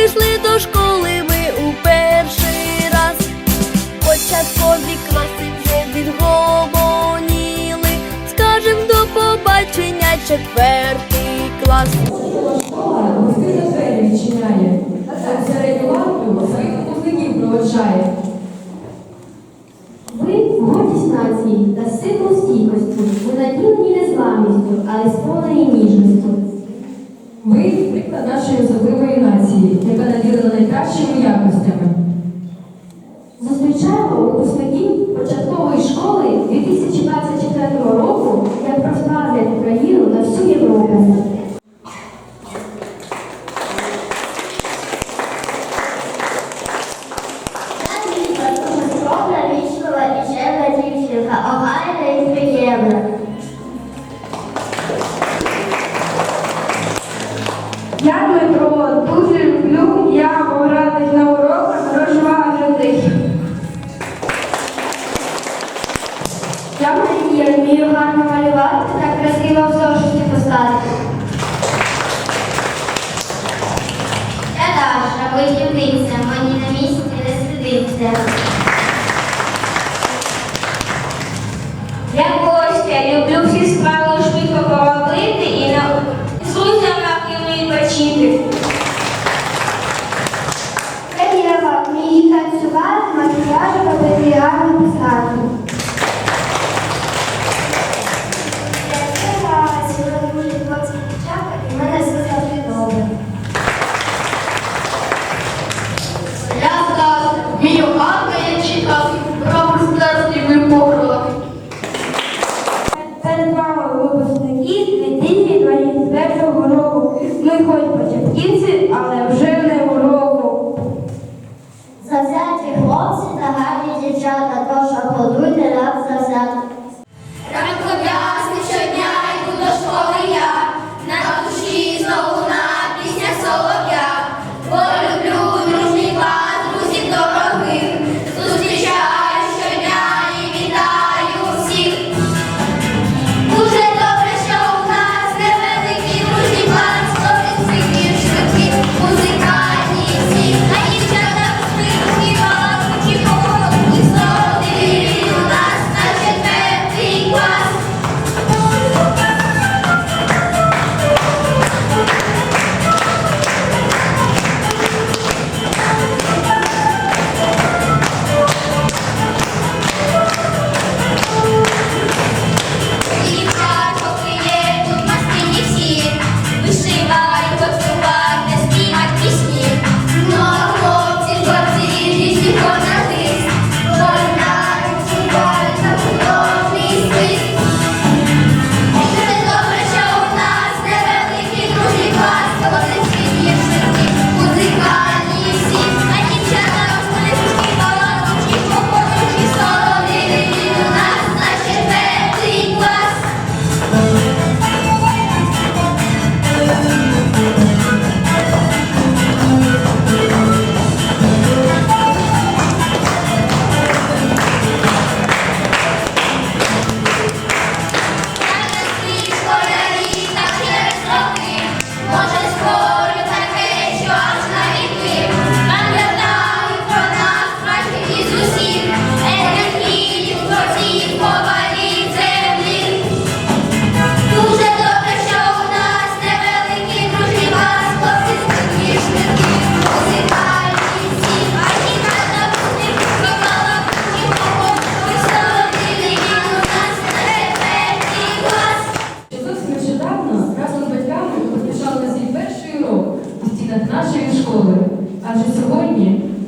прийшли до школи ми у перший раз. Початкові класи вже відгомоніли. Скажем до побачення четвертий клас. Школа відчиняє, а так середню ланку своїх випускників проводжає. кращими якостями. 따라서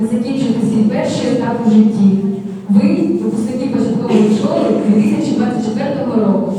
не свій перший етап у житті. Ви, випускники початкової школи 2024 року.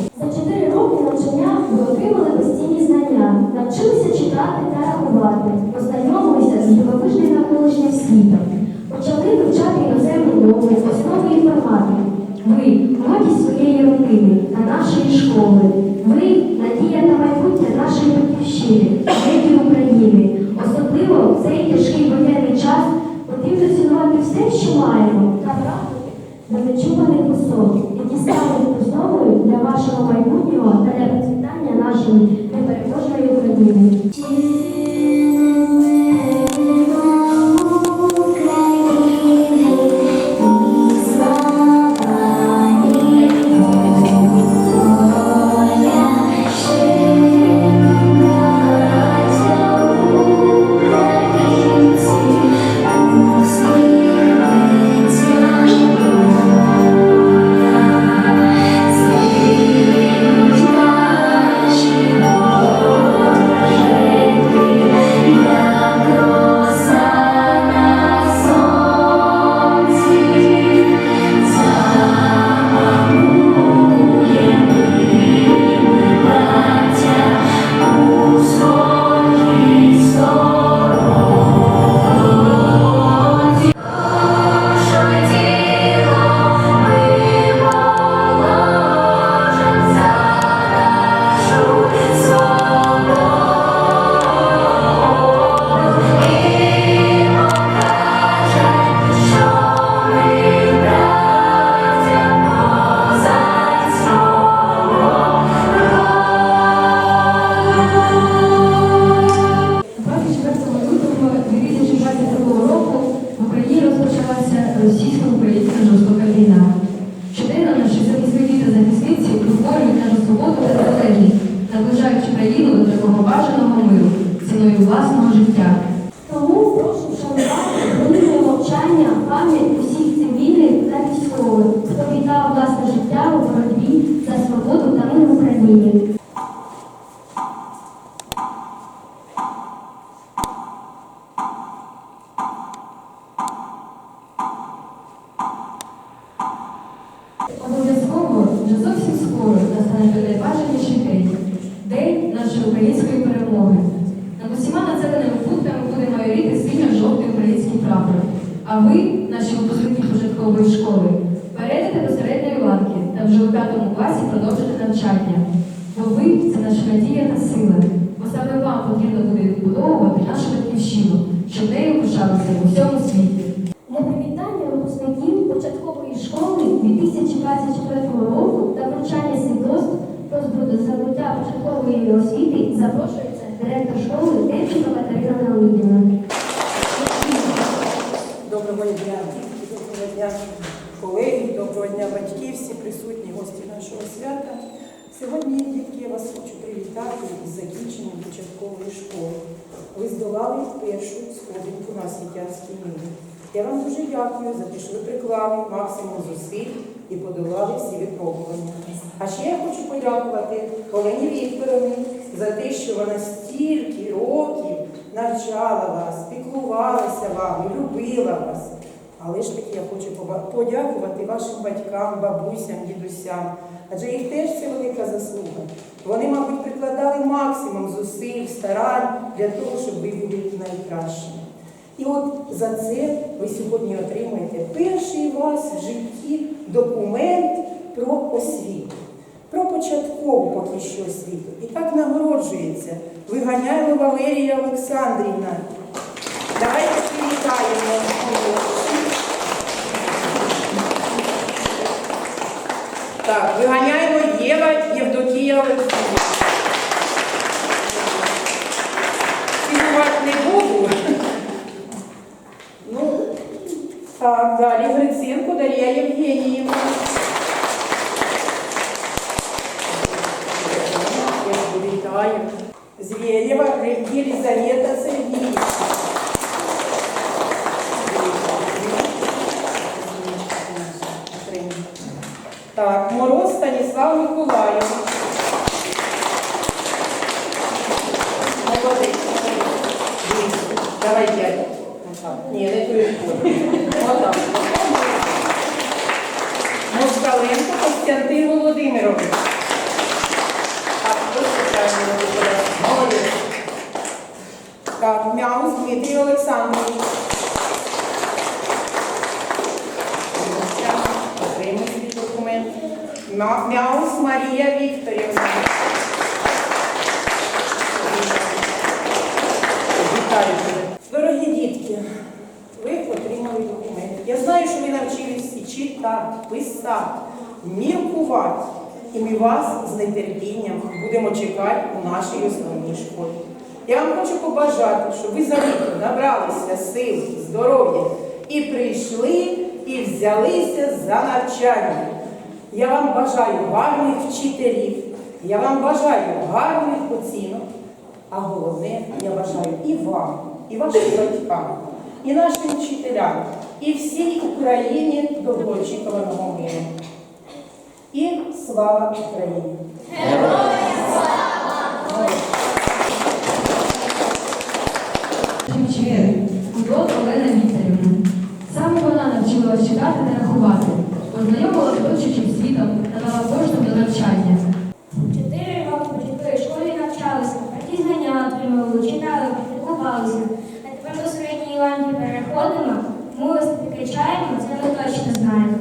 Буде майоріти синьо-жовтий український прапор. А ви, наші випускники початкової школи, перейдете до середньої ланки та вже у п'ятому класі продовжите навчання. Бо ви це наша надія та сила. Бо саме вам потрібно буде відбудовувати нашу батьківщину, щоб нею пишалися в усьому світі. Для привітання випускників початкової школи 2024 року та вручання свідоцтв про здобуття початкової освіти запрошується директор школи Демченко Катерина Леонідівна. Доброго дня, дітки, доброго дня, колеги, доброго дня, батьки, всі присутні гості нашого свята. Сьогодні, дітки, я вас хочу привітати із закінченням початкової школи. Ви здолали першу сходинку на світянській ниві. Я вам дуже дякую за те, що ви приклали максимум зусиль і подолали всі випробування. А ще я хочу подякувати Олені Вікторовні за те, що вона стільки років навчала вас, піклувалася вами, любила вас. Але ж таки я хочу подякувати вашим батькам, бабусям, дідусям, адже їх теж це велика заслуга. Вони, мабуть, прикладали максимум зусиль, старань для того, щоб ви були найкращими. І от за це ви сьогодні отримаєте перший у вас в житті документ про освіту, про початкову поки що освіту. І так нагороджується Виганяємо Валерія Олександрівна. Давайте привітаємо. Так, виганяємо Єва Євдокія Олександрівна. Цінувати не буду. Ну, так, далі Гриценко Дар'я Євгеніївна. Звєрєва Єлізавета Мяус Дмитрій Олександрович. Отримай свій документ. Мяус Марія Вікторівна. Дорогі дітки, ви отримали документи. Я знаю, що ви навчились і читати, писати, міркувати. І ми вас з нетерпінням будемо чекати у нашій основній школі. Я вам хочу побажати, щоб ви за літо набралися сил, здоров'я і прийшли і взялися за навчання. Я вам бажаю гарних вчителів, я вам бажаю гарних оцінок, а головне, я бажаю і вам, і вашим батькам, і нашим вчителям, і всій Україні довгоочікуваного миру. І слава Україні! Вчитель, Кудот Олена Вікторівна. Саме вона читати та рахувати, познайомила з світом та дала поштовх до навчання. Чотири роки в початковій школі навчалися, такі знання отримували, читали, піклувалися. А тепер до середньої ланки переходимо, ми вас зустрічаємо, це ми точно знаємо.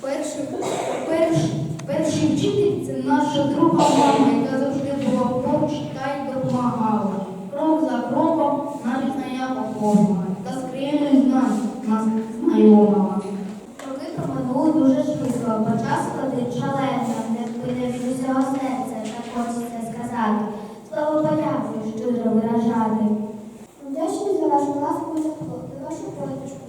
Перший, перш, перший вчитель це наша друга мама, яка завжди була поруч та й допомагала. Крок за кроком наші знання поповнила та скриємось знань нас знайомила. Роки проминули дуже швидко, бо час ходить шалено, не впине від усього серця, так хочеться сказати. Слово подякую щиро виражати. Вдячний за вашу ласку і тепло, вашу посмішку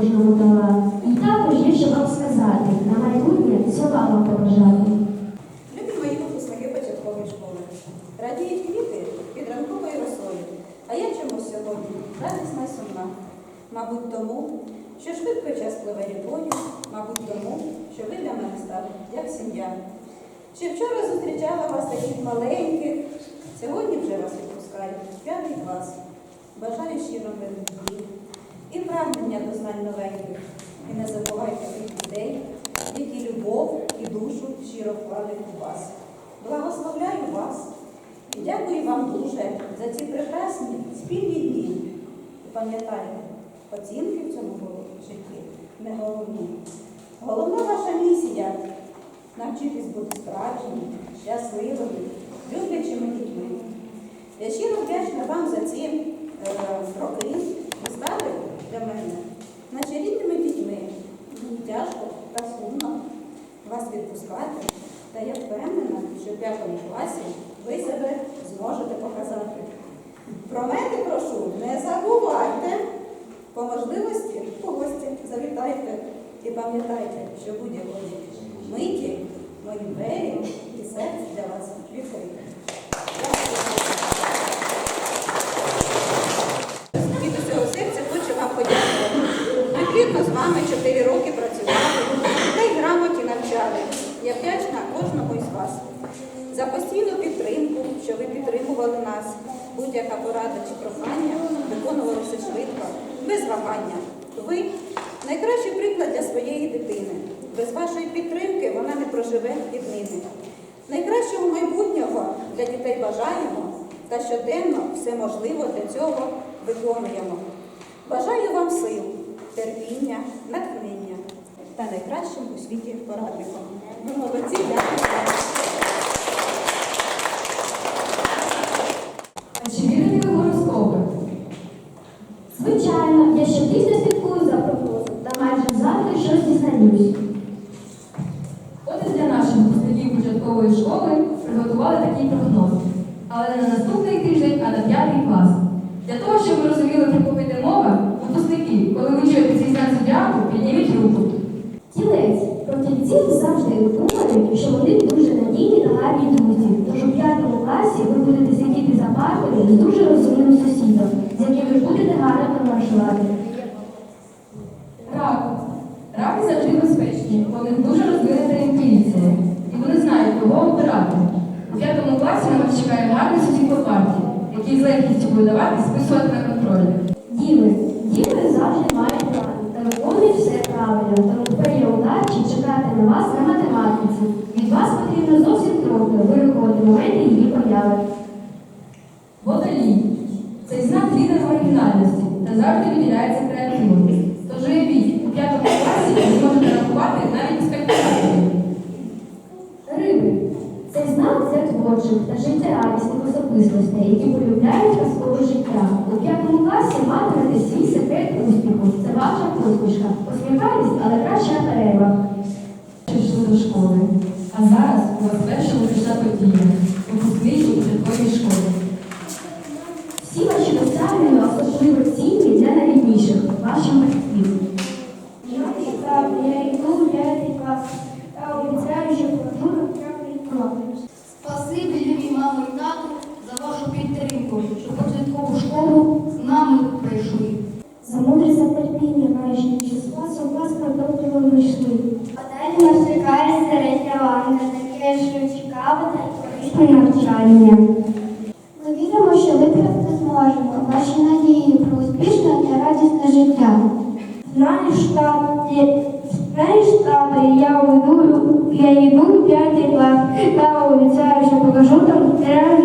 всего. Головна ваша місія навчитись бути справжніми, щасливими, люблячими дітьми. Я щиро вдячна вам за ці е, роки. Ви стали для мене наче рідними дітьми. Мені тяжко та сумно вас відпускати. Та я впевнена, що в п'ятому класі ви себе зможете показати. Про мене прошу, не забувайте, по можливості у гості завітайте. І пам'ятайте, що будь-якої миті мої двері і серце для вас відкрите. Від усього серця хочу вам подякувати. Ми плідно з вами 4 роки працювали, й грамоті навчали. Я вдячна кожному із вас. За постійну підтримку, що ви підтримували нас, будь-яка порада чи прохання виконувалося швидко, без вагання. Ви Найкращий приклад для своєї дитини. Без вашої підтримки вона не проживе і днини. Найкращого майбутнього для дітей бажаємо та щоденно все можливо для цього виконуємо. Бажаю вам сил, терпіння, натхнення та найкращим у світі порадником. Ви молодці, дякую. заходи не дуже усмішка. Усміхаюсь, але краща перерва. Пішли до школи. А зараз у вас перша вирішна подія. я йду в п'ятий клас та обіцяю, що покажу там реально.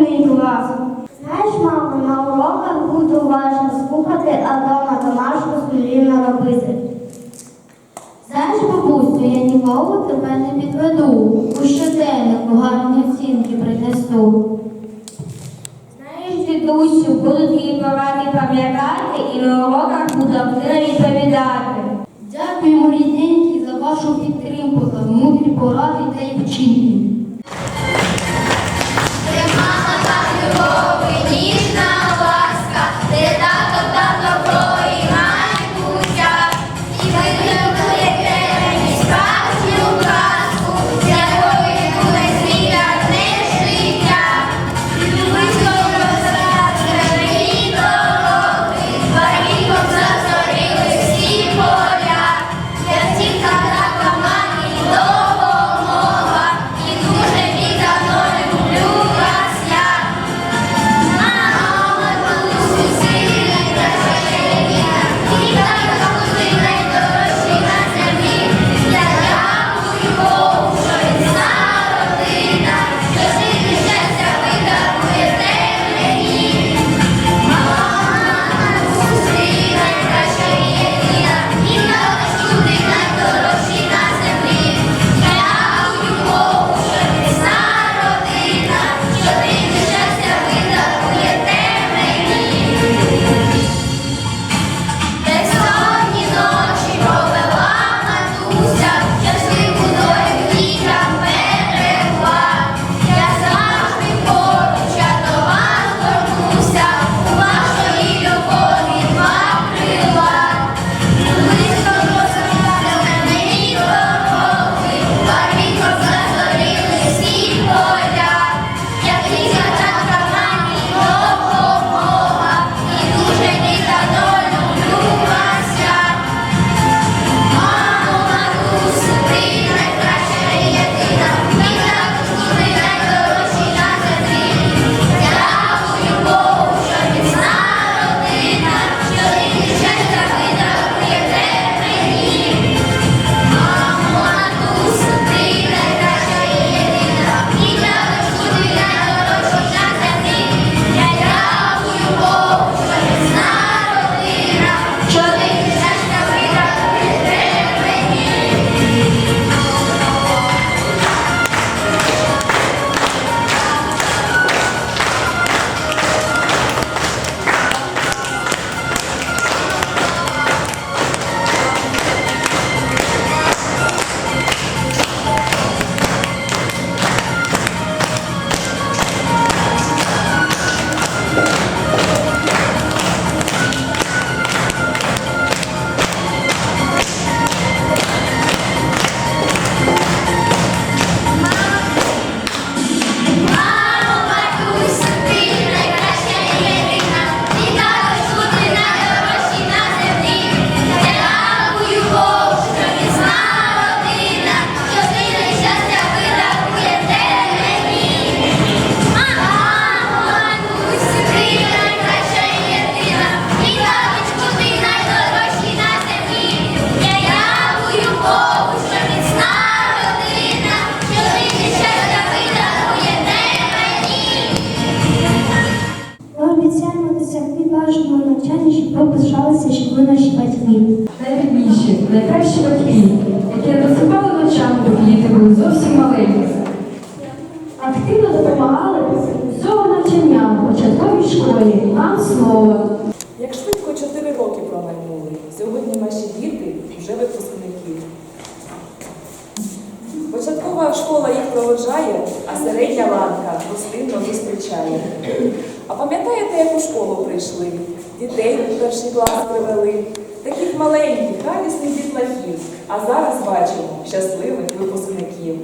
А зараз бачимо щасливих випускників.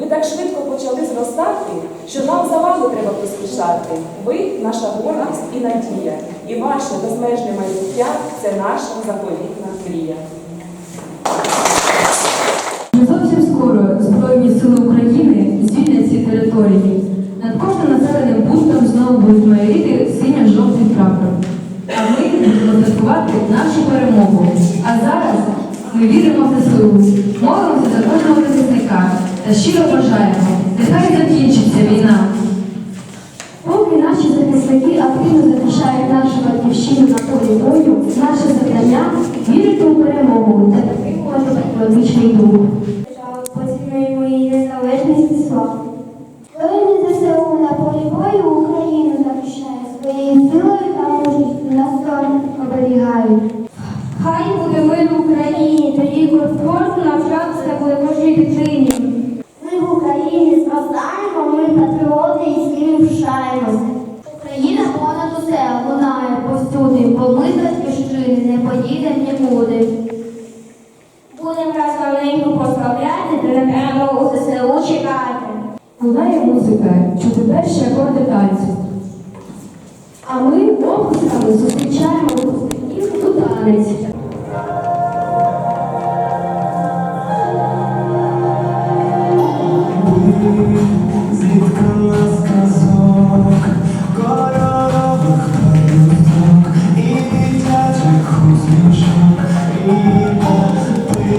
Ви так швидко почали зростати, що нам за вами треба поспішати. Ви наша гордість і надія. І ваше безмежне майбуття це наша заповітна мрія. Ми віримо в ЗСУ, молимося за кожного захисника та щиро бажаємо, нехай закінчиться війна. Поки наші захисники активно захищають нашу батьківщину на полі бою, наше завдання вірити у перемогу та підтримувати економічний дух.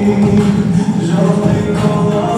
Rabbim kolay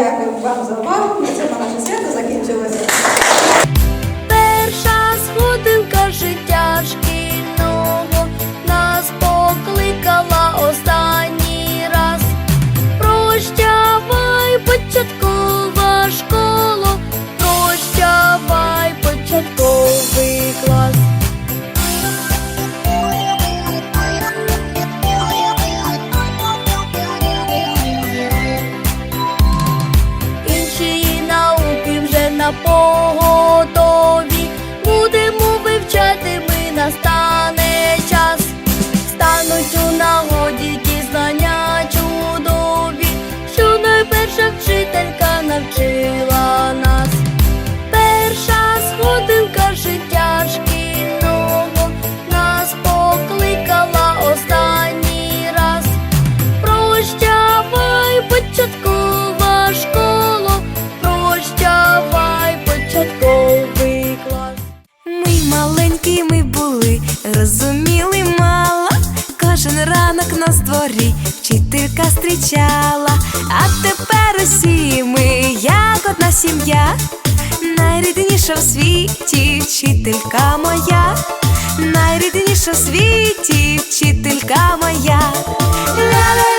Дякую вам за увагу. На цьому наше свято закінчилося. сонечка зустрічала, а тепер усі ми, як одна сім'я, найрідніша в світі вчителька моя, найрідніша в світі вчителька моя. Ля-ля